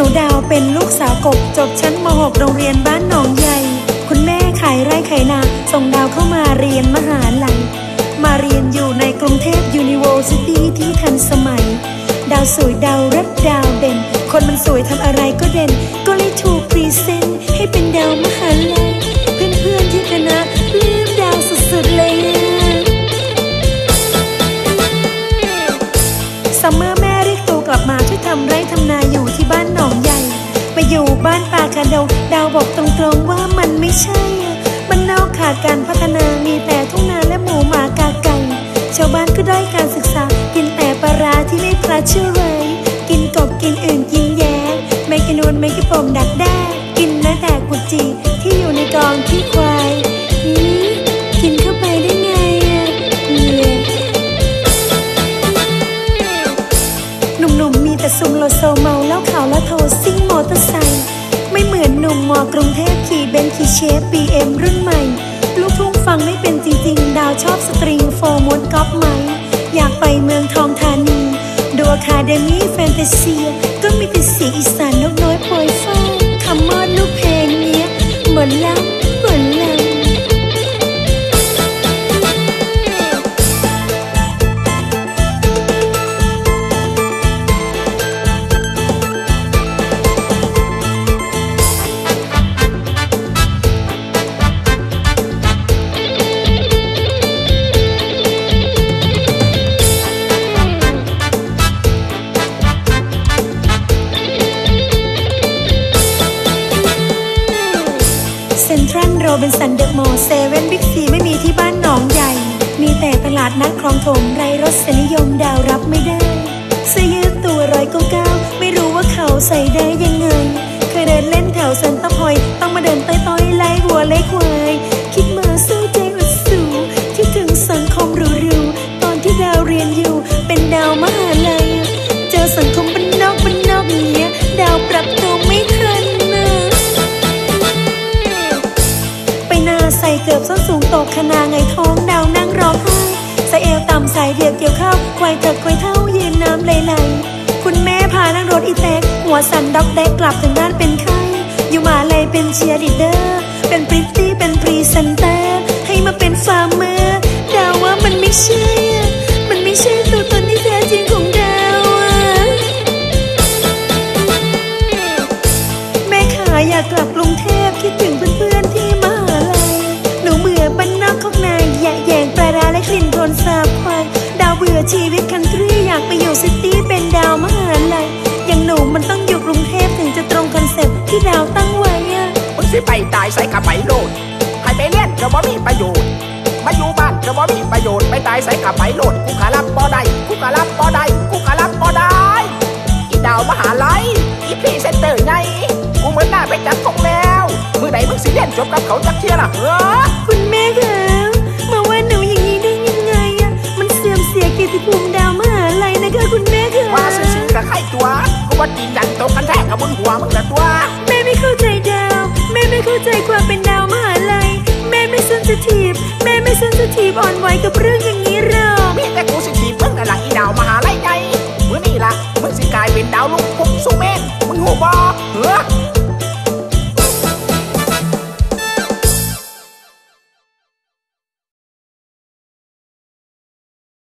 หนูดาวเป็นลูกสาวกบจบชั้นม .6 โรงเรียนบ้านหนองใหญ่ คุณแม่ขายไร่ขายนา ส่งดาวเข้ามาเรียนมหาลัย มาเรียนอยู่ในกรุงเทพยูนิเวอร์ซิตี้ที่ทันสมัย ดาวสวยดาวรับดาวเด่น คนมันสวยทำอะไรก็เด่นานป่าดาวบอกตรงๆว่ามันไม่ใช่ มันนอกขาดการพัฒนามีแต่ทุ่งนาและหมูหมากาไก่ ชาวบ้านก็ได้อยการศึกษา กินแต่ปลาร้าที่ไม่ปลาเชื่อไว้กินกบกินอื่นกินแย้ไม่กินนวลไม่กินปมดักแด้กินแม้แต่กุจีที่อยู่ในกองที่ควา มอกรุงเทพขี่เบนขี่เชฟบีเอ็มรุ่นใหม่ ลูกทุ่งฟังไม่เป็นจริงๆ ดาวชอบสตริงโฟร์มวนก๊อปไหม อยากไปเมืองทองธานี ดูอาคาเดมี่แฟนตาเซีย ก็มีแต่เสียงอีสานนก เซ็นทรัลโรบินสันเดอะมอลล์เซเว่นบิ๊กซีไม่มีที่บ้านหนองใหญ่ มีแต่ตลาดนัดคลองถมไรรสนิยมดาวรับไม่ได้เสื้อยืดตัวร้อยเก้าเก้าไม่รู้ว่าเขาใส่ได้ยัง ส่เกือบส้นสูงตกขนาไงท้องดาวนั่งร้องไห้ใส่เอวต่ำใส่เดียวเกี่ยวข้าวควายเกิดควายเท่ายืนน้ำไหลไหลคุณแม่พานั่งรถอีแตกหัวสั่นด็อกแดกกลับถึงบ้านเป็นไข้อยู่มาเลยเป็นเชียร์ดีเดอร์ เป็นพริตตี้เป็นพรีเซนเตอร์ ให้มาเป็นฟาร์มเมอร์ เซ็ปต์ที่ดาวตั้งไว้อะมึงสิไปตายใส่กับไปโลดให้ไปเล่นก็บ่มีประโยชน์มาอยู่บ้านก็บ่มีประโยชน์ไปตายใส่กับไปโลดกูขารับบ่ได้กูขารับบ่ได้กูขารับบ่ได้อีดาวมหาลัยอีพรีเซนเตอร์ไงกูเหมือนหน้าไปจัดของแล้วมือไหนมึงสิเล่นจบกับเขาจักเทียล่ะเฮ้อคุณแม่คะมาว่าหนูอย่างนี้ได้ยังไงอะมันเสื่อมเสียเกียรติภูมิดาวมหาลัยนะคะคุณแม่คะว่าซื่อๆกับใครตัวกูว่าจีนยันตกกันแท้กับบนหัวมึงละตัว ใจความเป็นดาวมหาลัยแม่ไม่เซนซิทีฟแม่ไม่เซนซิทีฟอ่อนไหวกับเรื่องอย่างนี้